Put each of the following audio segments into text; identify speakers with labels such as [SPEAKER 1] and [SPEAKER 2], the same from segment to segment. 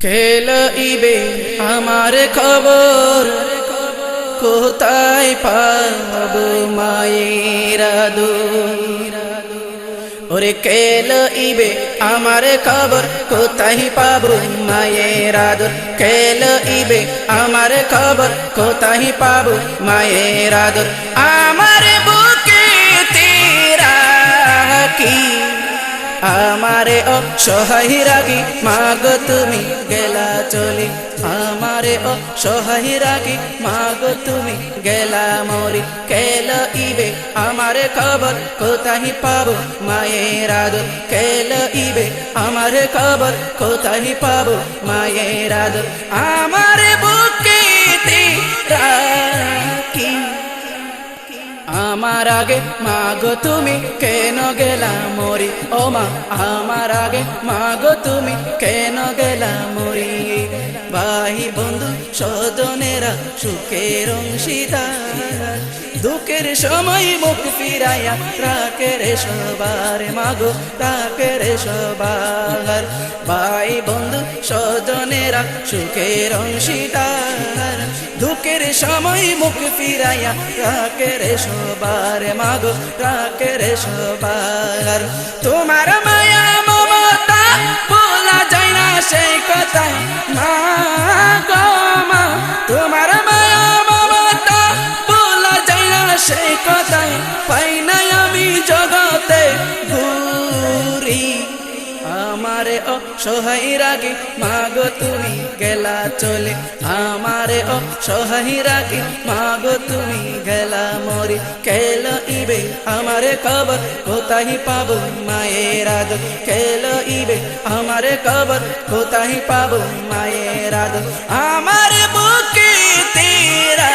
[SPEAKER 1] খেল ইবে আমার খবর। কোথায় পাব মায়ের ওরে কেল ইবে আমার খবর, কোথায় পাব মায়ের আদর? কেল ইবে আমার খবর, কোথায় পাব মায়ের আদর? আমার আমারে অসহায় রাগি, মাগ তুমি গেলা চলে। আমারে অসহায় রাগি, মাগ তুমি গেলা মরি। কেল ইবে, আমারে খবর কোথায় পাবো? মায়ের আদর। কেল ইবে, আমারে খবর কোথায় পাবো? মায়ের আদর। আমারে বুকে রাখি আমার আগে মাগো তুমি কেন গেলা মরি? ও মা, আমার আগে মাগো তুমি কেন গেলা মরি? ভাই বন্ধু সজনেরা সুখের অংশীদার। দুঃখের সময় মুখ ফিরাইয়া রাখের সবার মাগো তাকে রে সবার। ভাই বন্ধু, সদনেরা সুখের অংশীদার। দুঃখের সময় মুখ ফিরাইয়া রাখের সবার মাগো রাখের সবার। তোমার মায়া মমতা সেই কথাই। মা গো মা তোমার আমারে অসহায় রাগে, মাগো তুমি গেলা চলে আমারে অসহায় রাগে, মাগো তুমি গেলা মরি কেল ইবে আমারে খবর কোথায় পাবো মায়ের আদর? কেল ইবে আমারে খবর কোথায় পাবো মায়ের আদর? আমার বুকে তেরা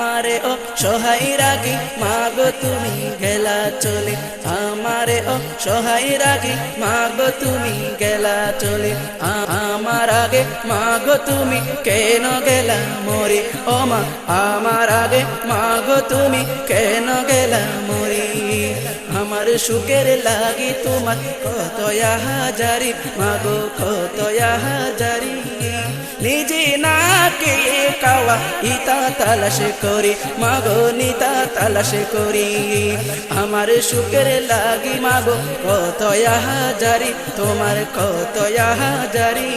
[SPEAKER 1] আমারে ও সহাই রাগি, মাগো তুমি গেলা চলে। আমারে ও সহাই রাগি, মাগো তুমি গেলা চলে। আমার আগে মাগো তুমি কেন গেলা মরি? ও মা, আমার আগে মাগো তুমি কেন গেলা মরি? আমার সুখের লাগি তোমার কত হাজারি মাগো কত হাজারি। নিজে না কে কাওয়া ইতা তালাশ করি মাগো নিতা তালাশ করি। আমার সুখের লাগি মাগো কত হাজারি, তোমার কত হাজারি।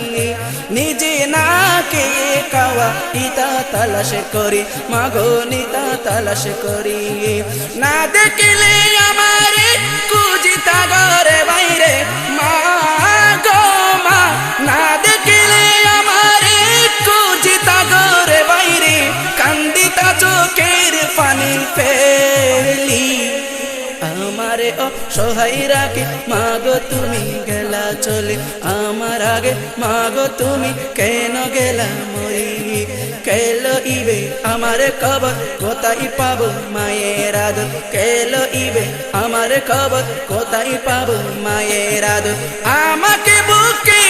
[SPEAKER 1] নিজে না কে কাওয়া ইতা তালাশ করি। মাগো, নিতা তালাশ করি। না দেখলে আমারে কুজিতা ঘরে বাইরে। মা আমারে অসহায় রাখে মাগো তুমি গেলা চলে আমার আগে। মাগো তুমি কেন গেলা মরি? কেল ইবে আমারে কবর? কোথায় পাব মায়ের আদর? কেল ইবে আমারে কবর? কোথায় পাব মায়ের আদর? আমাকে বুকে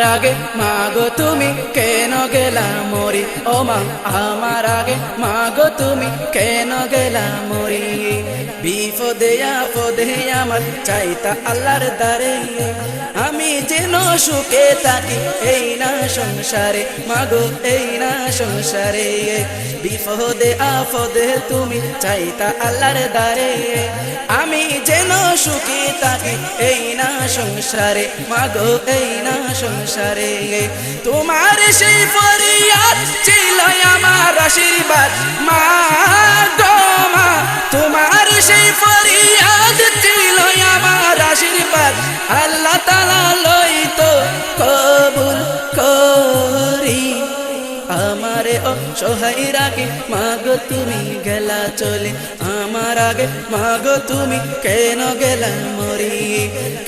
[SPEAKER 1] আমার আগে? মাগো, তুমি কেন গেলা মরি? ও মা আমার আগে? মাগো, তুমি কেন গেলা মরি? বিপদে আপদে আমার চাইতা আল্লাহর দারে আমি যেন সুখে থাকি, এই না সংসারে। মাগো, এই না সংসারে। বিপদে আপদে তুমি চাইতা আল্লাহর দারে আমি যেন সুখে থাকি, এই না সংসারে। মাগো, এই না সংসারে। তোমার সেই ফরিয়াদ ছিল আমার আশীর্বাদ। মা, তোমার সেই ফরিয়াদ ছিল আমার আশীর্বাদ। আল্লাহ তালা লইতো কবুল করি। আমারে অসহায় রাগে, মাগো তুমি গেলা চলে। আমার আগে, মাগো তুমি কেন গেলা মরি?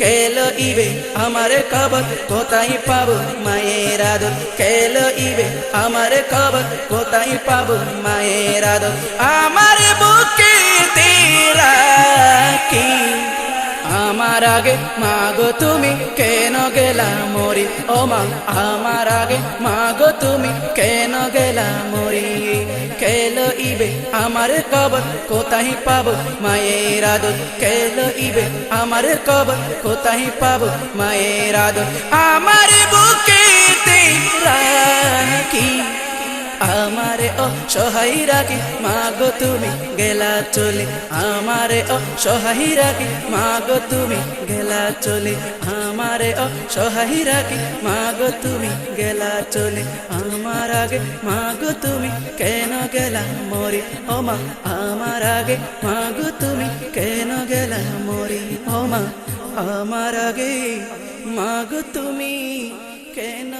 [SPEAKER 1] কেল ইবে আমারে কবর, কোথায় পাবো মায়ের আদর? কেল ইবে আমারে কবর, কোথায় পাবো মায়ের আদর? আমার বুকে তেরা কি আমার আগে মাগো তুমি কেন গেলা মরি? ও মা, আমার আগে মাগো তুমি কেন গেলা মরি? কেলো ইবে, আমার কবর কোথায় পাব? মায়ের আদর কেল ইবে, আমার কবর কোথায় পাবো? মায়ের আদর, আমার বুকেতে রাখি। আমারে ও সহাই রাখি মাগো তুমি গেলা চলে আমারে ও সহাই রাখি মাগো তুমি গেলা চলে আমারে ও সহাই রাখি মাগো তুমি গেলা চলে আমার আগে মাগো তুমি কেন গেলা মরি ও মা আমার আগে মাগো তুমি কেন গেলা মরি ও মা আমার আগে মাগো তুমি কেন